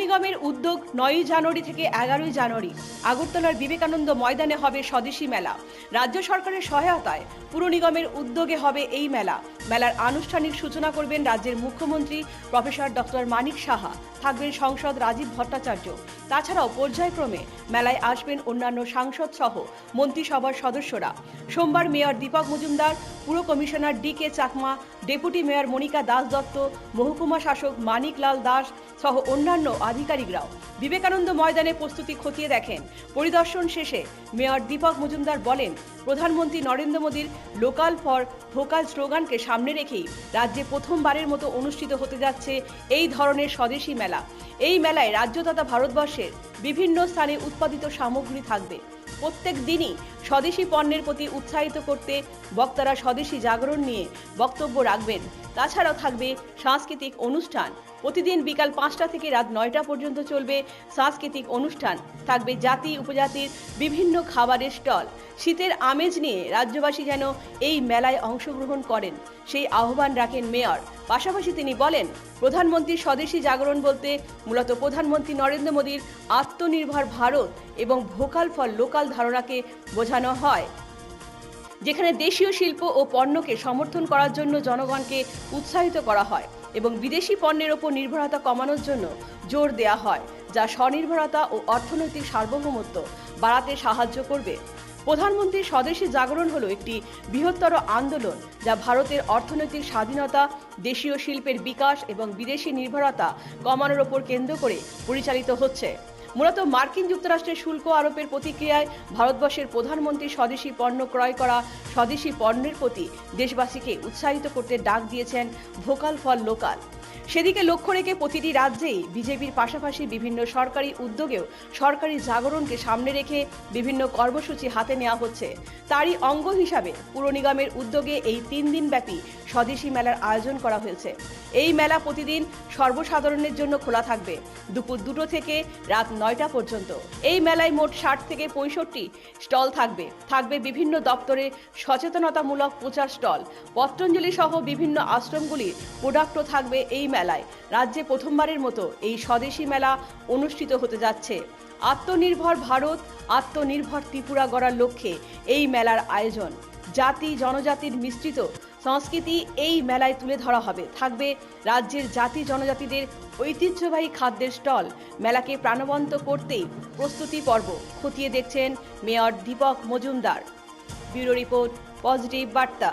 নিগমের উদ্যোগ নয়ই জানুয়ারি থেকে এগারোই জানুয়ারি। আগরতলার বিবেকানন্দ ময়দানে হবে স্বদেশী মেলা। রাজ্য সরকারের সহায়তায় পুর নিগমের উদ্যোগে হবে এই মেলা। মেলার আনুষ্ঠানিক সূচনা করবেন রাজ্যের মুখ্যমন্ত্রী প্রফেসর ডক্টর মানিক সাহা। থাকবেন সংসদ রাজীব ভট্টাচার্য। তাছাড়াও পর্যায়ক্রমে মেলায় আসবেন অন্যান্য সাংসদ সহ মন্ত্রিসভার সদস্যরা। সোমবার মেয়র দীপক মজুমদার, পুর commissioner D K Chakma, deputy mayor Monika Das Dutta, মহকুমা শাসক মানিক লাল দাস সহ অন্যান্য আধিকারিকরাও বিবেকানন্দ ময়দানে প্রস্তুতি খতিয়ে দেখেন। পরিদর্শন শেষে মেয়র দীপক মজুমদার বলেন, প্রধানমন্ত্রী নরেন্দ্র মোদীর লোকাল ফর ভোকাল স্লোগানকে সামনে রেখেই রাজ্যে প্রথমবারের মতো অনুষ্ঠিত হতে যাচ্ছে এই ধরনের স্বদেশী মেলা। এই মেলায় রাজ্য তথা ভারতবর্ষের বিভিন্ন স্থানে উৎপাদিত সামগ্রী থাকবে। প্রত্যেক দিনই স্বদেশি পণ্যের প্রতি উৎসাহিত করতে বক্তারা স্বদেশি জাগরণ নিয়ে বক্তব্য রাখবেন। তাছাড়াও থাকবে সাংস্কৃতিক অনুষ্ঠান। প্রতিদিন বিকাল পাঁচটা থেকে রাত নয়টা পর্যন্ত চলবে সাংস্কৃতিক অনুষ্ঠান। থাকবে জাতি উপজাতির বিভিন্ন খাবারের স্টল। শীতের আমেজ নিয়ে রাজ্যবাসী যেন এই মেলায় অংশগ্রহণ করেন, সেই আহ্বান রাখেন মেয়র। পাশাপাশি তিনি বলেন প্রধানমন্ত্রীর স্বদেশী জাগরণ বলতে মূলত প্রধানমন্ত্রী নরেন্দ্র মোদীর আত্মনির্ভর ভারত এবং ভোকাল ফর লোকাল ধারণাকে বোঝানো হয়, যেখানে দেশীয় শিল্প ও পণ্যকে সমর্থন করার জন্য জনগণকে উৎসাহিত করা হয় এবং বিদেশি পণ্যের ওপর নির্ভরতা কমানোর জন্য জোর দেওয়া হয়, যা স্বনির্ভরতা ও অর্থনৈতিক সার্বভৌমত্ব বাড়াতে সাহায্য করবে। প্রধানমন্ত্রীর স্বদেশী জাগরণ হলো একটি বৃহত্তর আন্দোলন, যা ভারতের অর্থনৈতিক স্বাধীনতা, দেশীয় শিল্পের বিকাশ এবং বিদেশি নির্ভরতা কমানোর ওপর কেন্দ্র করে পরিচালিত হচ্ছে। মূলত মার্কিন যুক্তরাষ্ট্রের শুল্ক আরোপের প্রতিক্রিয়ায় ভারতবর্ষের প্রধানমন্ত্রী স্বদেশী পণ্য ক্রয় করা স্বদেশী পণ্যের প্রতি দেশবাসীকে উৎসাহিত করতে ডাক দিয়েছেন ভোকাল ফর লোকাল। সেদিকে লক্ষ্য রেখে প্রতিটি রাজ্যেই বিজেপির পাশাপাশি বিভিন্ন সরকারি উদ্যোগেও সরকারি জাগরণকে সামনে রেখে বিভিন্ন কর্মসূচি হাতে নেওয়া হচ্ছে। তারই অঙ্গ হিসাবে পুর নিগমের উদ্যোগে এই তিন দিন ব্যাপী স্বদেশী মেলার আয়োজন করা হয়েছে। এই মেলা প্রতিদিন সর্বসাধারণের জন্য খোলা থাকবে, দুপুর দুটো থেকে রাত নয়টা পর্যন্ত। এই মেলায় মোট ষাট থেকে পঁয়ষট্টি স্টল থাকবে। থাকবে বিভিন্ন দপ্তরে সচেতনতামূলক প্রচার স্টল। পত্রাঞ্জলি সহ বিভিন্ন আশ্রমগুলির প্রোডাক্টও থাকবে এই মেলায়। রাজ্যে প্রথমবারের মতো এই স্বদেশী মেলা অনুষ্ঠিত হতে যাচ্ছে। আত্মনির্ভর ভারত, আত্মনির্ভর ত্রিপুরা গড়ার লক্ষ্যে এই মেলার আয়োজন। জাতি, জনজাতির মিশ্রিত সংস্কৃতি এই মেলায় তুলে ধরা হবে। থাকবে রাজ্যের জাতি জনজাতিদের ঐতিহ্যবাহী খাদ্যের স্টল। মেলাকে প্রাণবন্ত করতেই প্রস্তুতি পর্ব খতিয়ে দেখছেন mayor Dipak Majumdar. Bureau report, positive বার্তা।